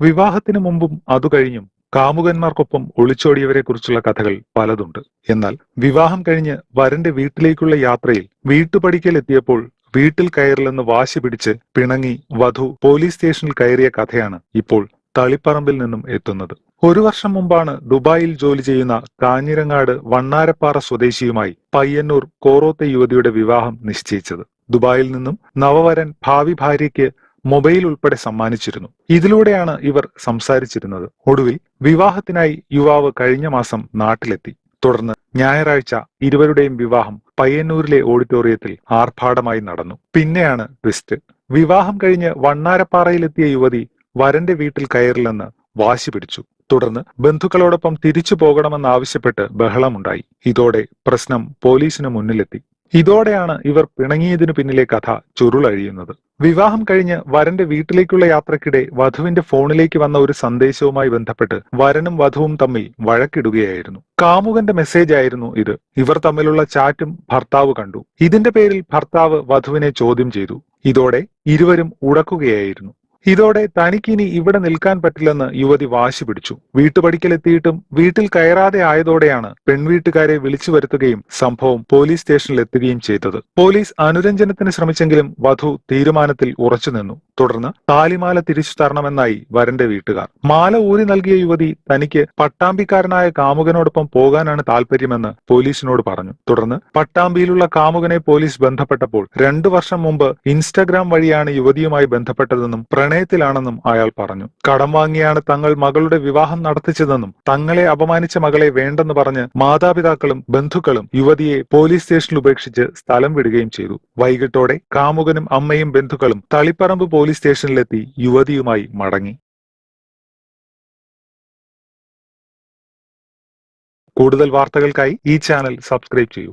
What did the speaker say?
വിവാഹത്തിന് മുമ്പും അതു കഴിഞ്ഞും കാമുകന്മാർക്കൊപ്പം ഒളിച്ചോടിയവരെ കുറിച്ചുള്ള കഥകൾ പലതുണ്ട്. എന്നാൽ വിവാഹം കഴിഞ്ഞ് വരന്റെ വീട്ടിലേക്കുള്ള യാത്രയിൽ വീട്ടുപടിക്കൽ എത്തിയപ്പോൾ വീട്ടിൽ കയറില്ലെന്ന് വാശി പിടിച്ച് പിണങ്ങി വധു പോലീസ് സ്റ്റേഷനിൽ കയറിയ കഥയാണ് ഇപ്പോൾ തളിപ്പറമ്പിൽ നിന്നും എത്തുന്നത്. ഒരു വർഷം മുമ്പാണ് ദുബായിൽ ജോലി ചെയ്യുന്ന കാഞ്ഞിരങ്ങാട് വണ്ണാരപ്പാറ സ്വദേശിയുമായി പയ്യന്നൂർ കോറോത്തെ യുവതിയുടെ വിവാഹം നിശ്ചയിച്ചത്. ദുബായിൽ നിന്നും നവവരൻ ഭാവി ഭാര്യയ്ക്ക് മൊബൈൽ ഉൾപ്പെടെ സമ്മാനിച്ചിരുന്നു. ഇതിലൂടെയാണ് ഇവർ സംസാരിച്ചിരുന്നത്. ഒടുവിൽ വിവാഹത്തിനായി യുവാവ് കഴിഞ്ഞ മാസം നാട്ടിലെത്തി. തുടർന്ന് ഞായറാഴ്ച ഇരുവരുടെയും വിവാഹം പയ്യന്നൂരിലെ ഓഡിറ്റോറിയത്തിൽ ആർഭാടമായി നടന്നു. പിന്നെയാണ് ട്വിസ്റ്റ്. വിവാഹം കഴിഞ്ഞ് വണ്ണാരപ്പാറയിലെത്തിയ യുവതി വരന്റെ വീട്ടിൽ കയറില്ലെന്ന് വാശി പിടിച്ചു. തുടർന്ന് ബന്ധുക്കളോടൊപ്പം തിരിച്ചു പോകണമെന്നാവശ്യപ്പെട്ട് ബഹളമുണ്ടായി. ഇതോടെ പ്രശ്നം പോലീസിന് മുന്നിലെത്തി. ഇതോടെയാണ് ഇവർ പിണങ്ങിയതിനു പിന്നിലെ കഥ ചുരുളഴിയുന്നത്. വിവാഹം കഴിഞ്ഞ് വരന്റെ വീട്ടിലേക്കുള്ള യാത്രക്കിടെ വധുവിന്റെ ഫോണിലേക്ക് വന്ന ഒരു സന്ദേശവുമായി ബന്ധപ്പെട്ട് വരനും വധുവും തമ്മിൽ വഴക്കിടുകയായിരുന്നു. കാമുകന്റെ മെസ്സേജ് ആയിരുന്നു ഇത്. ഇവർ തമ്മിലുള്ള ചാറ്റും ഭർത്താവ് കണ്ടു. ഇതിന്റെ പേരിൽ ഭർത്താവ് വധുവിനെ ചോദ്യം ചെയ്തു. ഇതോടെ ഇരുവരും ഉടക്കുകയായിരുന്നു. ഇതോടെ തനിക്കിനി ഇവിടെ നിൽക്കാൻ പറ്റില്ലെന്ന് യുവതി വാശി പിടിച്ചു. വീട്ടുപടിക്കലെത്തിയിട്ടും വീട്ടിൽ കയറാതെ ആയതോടെയാണ് പെൺവീട്ടുകാരെ വിളിച്ചു വരുത്തുകയും സംഭവം പോലീസ് സ്റ്റേഷനിൽ എത്തുകയും ചെയ്തത്. പോലീസ് അനുരഞ്ജനത്തിന് ശ്രമിച്ചെങ്കിലും വധു തീരുമാനത്തിൽ ഉറച്ചുനിന്നു തുടർന്ന് താലിമാല തിരിച്ചു തരണമെന്നായി വരന്റെ വീട്ടുകാർ. മാല ഊരി നൽകിയ യുവതി തനിക്ക് പട്ടാമ്പിക്കാരനായ കാമുകനോടൊപ്പം പോകാനാണ് താല്പര്യമെന്ന് പോലീസിനോട് പറഞ്ഞു. തുടർന്ന് പട്ടാമ്പിയിലുള്ള കാമുകനെ പോലീസ് ബന്ധപ്പെട്ടപ്പോൾ രണ്ടു വർഷം മുമ്പ് ഇൻസ്റ്റാഗ്രാം വഴിയാണ് യുവതിയുമായി ബന്ധപ്പെട്ടതെന്നും പ്രണയത്തിലാണെന്നും അയാൾ പറഞ്ഞു. കടം വാങ്ങിയാണ് തങ്ങൾ മകളുടെ വിവാഹം നടത്തിച്ചതെന്നും തങ്ങളെ അപമാനിച്ച മകളെ വേണ്ടെന്ന് പറഞ്ഞ് മാതാപിതാക്കളും ബന്ധുക്കളും യുവതിയെ പോലീസ് സ്റ്റേഷനിൽ ഉപേക്ഷിച്ച് സ്ഥലം വിടുകയും ചെയ്തു. വൈകിട്ടോടെ കാമുകനും അമ്മയും ബന്ധുക്കളും തളിപ്പറമ്പ് പോലീസ് സ്റ്റേഷനിലെത്തി യുവതിയുമായി മടങ്ങി. കൂടുതൽ വാർത്തകൾക്കായി ഈ ചാനൽ സബ്സ്ക്രൈബ് ചെയ്യൂ.